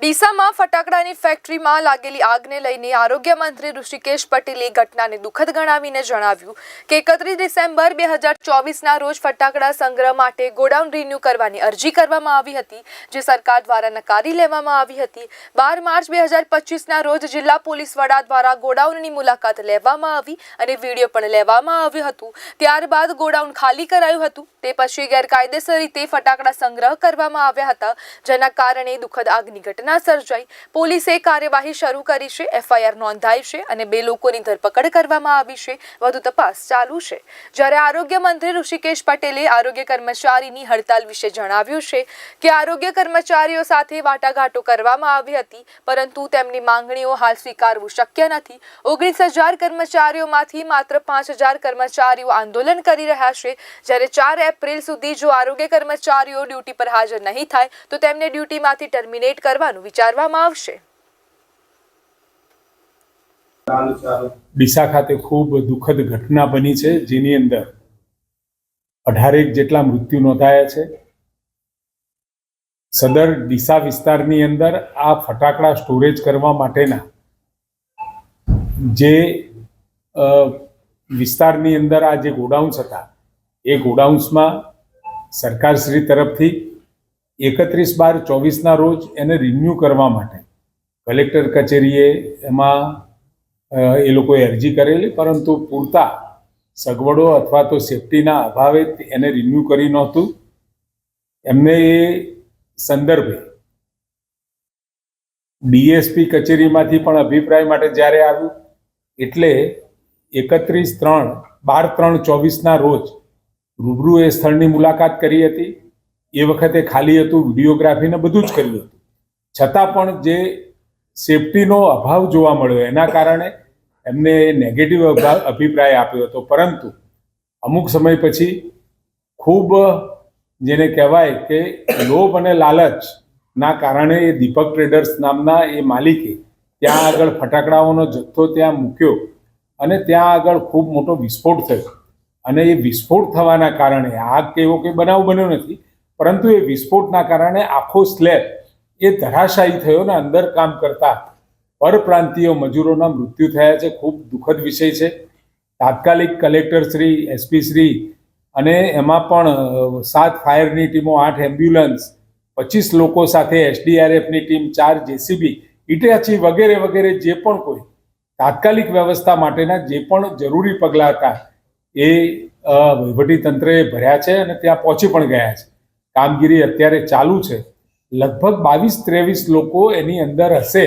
ડીસામાં ફટાકડાની ફેક્ટરીમાં લાગેલી આગને લઈને આરોગ્ય મંત્રી ઋષિકેશ પટેલે ઘટનાને દુઃખદ ગણાવીને જણાવ્યું કે એકત્રીસ ડિસેમ્બર બે હજાર ચોવીસના રોજ ફટાકડા સંગ્રહ માટે ગોડાઉન રિન્યૂ કરવાની અરજી કરવામાં આવી હતી, જે સરકાર દ્વારા નકારી લેવામાં આવી હતી. બાર માર્ચ બે હજાર પચીસના રોજ જિલ્લા પોલીસ વડા દ્વારા ગોડાઉનની મુલાકાત લેવામાં આવી અને વીડિયો પણ લેવામાં આવ્યું હતું. ત્યારબાદ ગોડાઉન ખાલી કરાયું હતું. તે પછી ગેરકાયદેસર રીતે ફટાકડા સંગ્રહ કરવામાં આવ્યા હતા, જેના કારણે દુઃખદ આગની ઘટના સર્જાઈ. પોલીસે કાર્યવાહી શરૂ કરી છે, એફઆઈઆર નોંધાઈ છે અને બે લોકોની ધરપકડ કરવામાં આવી છે. વધુ તપાસ ચાલુ છે. જ્યારે આરોગ્ય મંત્રી ઋષિકેશ પટેલે આરોગ્ય કર્મચારીની હડતાલ વિશે જણાવ્યું છે કે આરોગ્ય કર્મચારીઓ સાથે વાટાઘાટો કરવામાં આવી હતી, પરંતુ તેમની માંગણીઓ હાલ સ્વીકારવું શક્ય નથી. ઓગણીસ હજાર કર્મચારીઓમાંથી માત્ર પાંચ હજાર કર્મચારીઓ આંદોલન કરી રહ્યા છે. જ્યારે ચાર એપ્રિલ સુધી જો આરોગ્ય કર્મચારીઓ ડ્યુટી પર હાજર નહીં થાય, તો તેમને ડ્યુટીમાંથી ટર્મિનેટ કરવાનું વિચારવામાં આવશે. ડીસા ખાતે ખૂબ દુઃખદ ઘટના બની છે, જેની અંદર અઢારેક જેટલા મૃત્યુ નોંધાયા છે. સદર ડીસા વિસ્તારની અંદર આ ફટાકડા સ્ટોરેજ કરવા માટેના જે વિસ્તારની અંદર આ જે ગોડાઉન્સ હતા, એ ગોડાઉન્સમાં સરકારશ્રી તરફથી એકત્રીસ બાર ચોવીસના રોજ એને રિન્યૂ કરવા માટે. કલેક્ટર કચેરીએ એમાં એ લોકોએ અરજી કરેલી, પરંતુ પૂરતા સગવડો અથવા તો સેફટીના અભાવે એને રિન્યૂ કરી નહોતું. એમને એ સંદર્ભે ડીએસપી કચેરીમાંથી પણ અભિપ્રાય માટે જ્યારે આવ્યું, એટલે એકત્રીસ ત્રણ બાર ત્રણ ચોવીસના રોજ રૂબરૂ એ સ્થળની મુલાકાત કરી હતી. એ વખતે ખાલી હતું, વિડીયોગ્રાફી ને બધું જ કર્યું હતું. છતાં પણ જે સેફટીનો અભાવ જોવા મળ્યો, એના કારણે એમને નેગેટિવ અભિપ્રાય આપ્યો હતો. પરંતુ અમુક સમય પછી ખૂબ જેને કહેવાય કે લોભ અને લાલચના કારણે એ દીપક ટ્રેડર્સ નામના એ માલિકે ત્યાં આગળ ફટાકડાઓનો જથ્થો ત્યાં મૂક્યો અને ત્યાં આગળ ખૂબ મોટો વિસ્ફોટ થયો. અને એ વિસ્ફોટ થવાના કારણે આગ કે એવો કોઈ બનાવ બન્યો નથી પરંતુ એ વિસ્ફોટના કારણે આખો સ્લેબ એ ધરાશાયી થયો ને અંદર કામ કરતા પરપ્રાંતીય મજૂરોના મૃત્યુ થયા છે. ખૂબ દુઃખદ વિષય છે. તાત્કાલિક કલેક્ટર શ્રી એસપી શ્રી અને એમાં પણ સાત ફાયરની ટીમો, આઠ એમ્બ્યુલન્સ, પચીસ લોકો સાથે એસડીઆરએફની ટીમ, ચાર જેસીબી ઇટાચી વગેરે વગેરે જે પણ કોઈ તાત્કાલિક વ્યવસ્થા માટેના જે પણ જરૂરી પગલાં હતા એ વહીવટીતંત્રે ભર્યા છે અને ત્યાં પહોંચી પણ ગયા છે. કામગીરી અત્યારે ચાલુ છે. લગભગ બાવીસ ત્રેવીસ લોકો એની અંદર હશે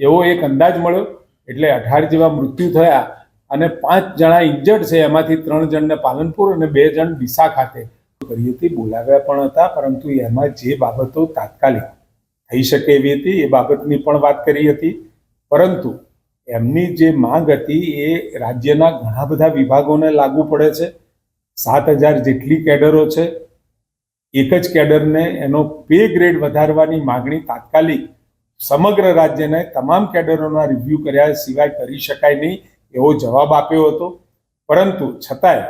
એવો એક અંદાજ મળ્યો. એટલે અઢાર જેવા મૃત્યુ થયા અને પાંચ જણા ઇન્જર્ડ છે. એમાંથી ત્રણ જણને પાલનપુર અને બે જણ ડીસા ખાતે. કરી હતી બોલાવ્યા પણ હતા, પરંતુ એમાં જે બાબતો તાત્કાલિક થઈ શકે એવી હતી, એ બાબતની પણ વાત કરી હતી. પરંતુ એમની જે માંગ હતી એ રાજ્યના ઘણા બધા વિભાગોને લાગુ પડે છે. સાત હજાર જેટલી કેડરો છે. એક જ કેડરને એનો પે ગ્રેડ વધારવાની માગણી તાત્કાલિક સમગ્ર રાજ્યને તમામ કેડરોના રિવ્યૂ કર્યા સિવાય કરી શકાય નહીં એવો જવાબ આપ્યો હતો. પરંતુ છતાંય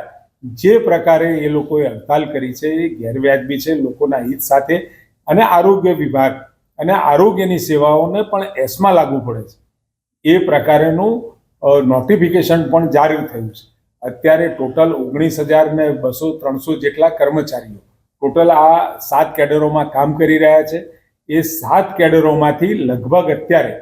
જે પ્રકારે એ લોકોએ હડતાલ કરી છે, એ ગેરવ્યાજબી છે લોકોના હિત સાથે અને આરોગ્ય વિભાગ અને આરોગ્યની સેવાઓને પણ એસમાં લાગુ પડે છે. એ પ્રકારેનું નોટિફિકેશન પણ જારી થયું છે. અત્યારે ટોટલ ઓગણીસ હજાર ને બસો ત્રણસો જેટલા કર્મચારીઓ ટોટલ આ સાત કેડરોમાં કામ કરી રહ્યા છે. એ સાત કેડરોમાંથી લગભગ અત્યારે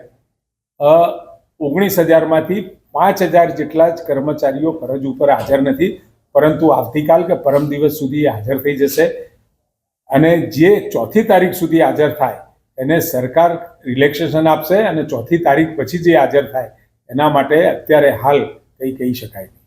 ઓગણીસ હજારમાંથી પાંચ હજાર જેટલા જ કર્મચારીઓ ફરજ ઉપર હાજર નથી. પરંતુ આવતીકાલ કે પરમ દિવસ સુધી હાજર થઈ જશે. અને જે ચોથી તારીખ સુધી હાજર થાય, એને સરકાર રિલેક્સેશન આપશે અને ચોથી તારીખ પછી જે હાજર થાય, એના માટે અત્યારે હાલ કંઈ કહી શકાય